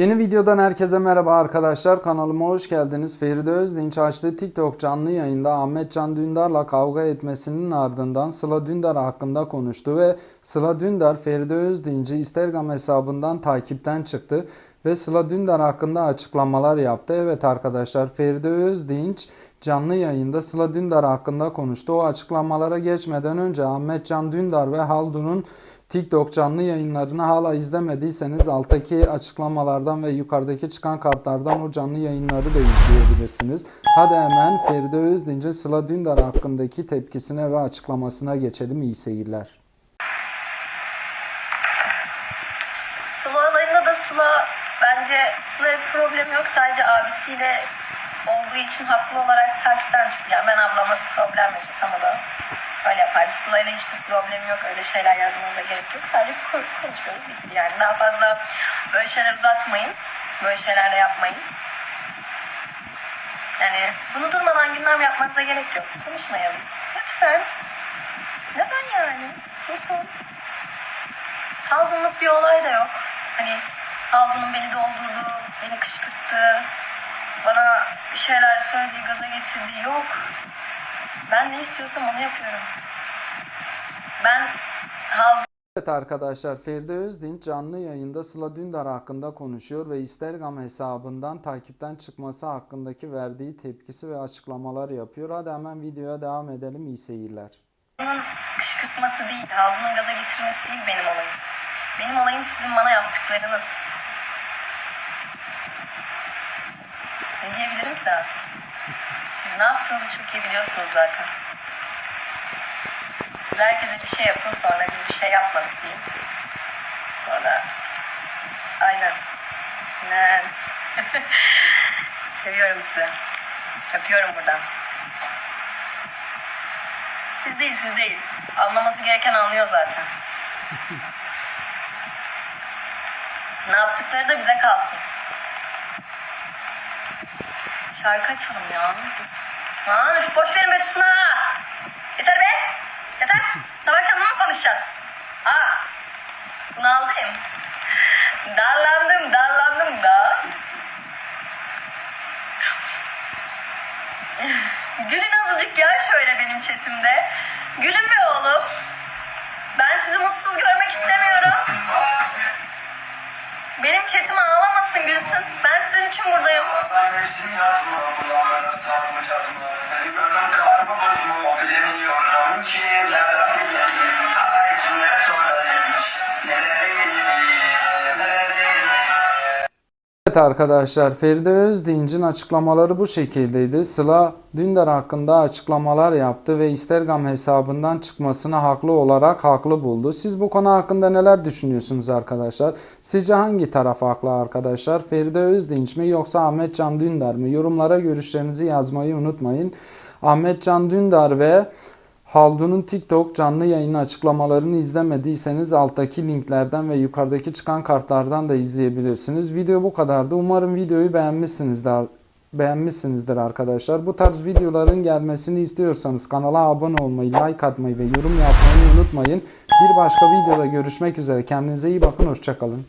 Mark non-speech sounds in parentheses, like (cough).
Yeni videodan herkese merhaba arkadaşlar. Kanalıma hoş geldiniz. Feride Özdinç açtığı TikTok canlı yayında Ahmet Can Dündar'la kavga etmesinin ardından Sıla Dündar hakkında konuştu ve Sıla Dündar Feride Özdinç'i Instagram hesabından takipten çıktı ve Sıla Dündar hakkında açıklamalar yaptı. Evet arkadaşlar Feride Özdinç canlı yayında Sıla Dündar hakkında konuştu. O açıklamalara geçmeden önce Ahmet Can Dündar ve Haldun'un TikTok canlı yayınlarını hala izlemediyseniz alttaki açıklamalardan ve yukarıdaki çıkan kartlardan o canlı yayınları da izleyebilirsiniz. Hadi hemen Feride Özdinç'in Sıla Dündar hakkındaki tepkisine ve açıklamasına geçelim. İyi seyirler. Sıla olayında da Sıla bence Sıla'ya bir problem yok. Sadece abisiyle olduğu için haklı olarak takipten çıktı. Yani ben ablama bir problem yaşasam da öyle yapardı. Sıla'yla hiçbir problem yok. Öyle şeyler yazmanıza gerek yok. Sadece ko- konuşuyoruz. Yani daha fazla böyle şeyler uzatmayın. Böyle şeyler de yapmayın. Yani bunu durmadan gündem yapmanıza gerek yok. Konuşmayalım. Lütfen. Neden yani? Susun. Havlunluk bir olay da yok. Hani havlunun beni doldurdu, beni kışkırttı, bana bir şeyler söylediği, gaza getirdiği yok. Ben ne istiyorsam onu yapıyorum. Ben havlu Evet arkadaşlar Feride Özdinç canlı yayında Sıla Dündar hakkında konuşuyor ve Instagram hesabından takipten çıkması hakkındaki verdiği tepkisi ve açıklamalar yapıyor. Hadi hemen videoya devam edelim. İyi seyirler. Havlunun kışkırtması değil, havlunun gaza getirmesi değil benim olayım. Benim olayım sizin bana yaptıklarınız. Ne diyebilirim ki daha? Ne yaptığınızı çok iyi biliyorsunuz zaten. Siz herkese bir şey yapın sonra biz bir şey yapmadık deyin. Sonra aynen. Ne? (laughs) Seviyorum sizi. Öpüyorum buradan. Siz değil, siz değil. Anlaması gereken anlıyor zaten. ne yaptıkları da bize kalsın. Şarkı açalım ya. Lan şu boş verin be ha. Yeter be. Yeter. Sabah akşam mı konuşacağız? Aa. Bunu aldım. Darlandım, darlandım da. Gülün azıcık ya şöyle benim chatimde. Gülün be oğlum. Ben sizi mutsuz görmek istemiyorum. Benim chatim ağlamasın gülsün. Ben sizin için buradayım. Ben mevsim Evet arkadaşlar Feride Özdinç'in açıklamaları bu şekildeydi. Sıla Dündar hakkında açıklamalar yaptı ve Instagram hesabından çıkmasını haklı olarak haklı buldu. Siz bu konu hakkında neler düşünüyorsunuz arkadaşlar? Sizce hangi taraf haklı arkadaşlar? Feride Özdinç mi yoksa Ahmet Can Dündar mı? Yorumlara görüşlerinizi yazmayı unutmayın. Ahmet Can Dündar ve Haldun'un TikTok canlı yayın açıklamalarını izlemediyseniz alttaki linklerden ve yukarıdaki çıkan kartlardan da izleyebilirsiniz. Video bu kadardı. Umarım videoyu beğenmişsinizdir. Beğenmişsinizdir arkadaşlar. Bu tarz videoların gelmesini istiyorsanız kanala abone olmayı, like atmayı ve yorum yapmayı unutmayın. Bir başka videoda görüşmek üzere. Kendinize iyi bakın. Hoşçakalın.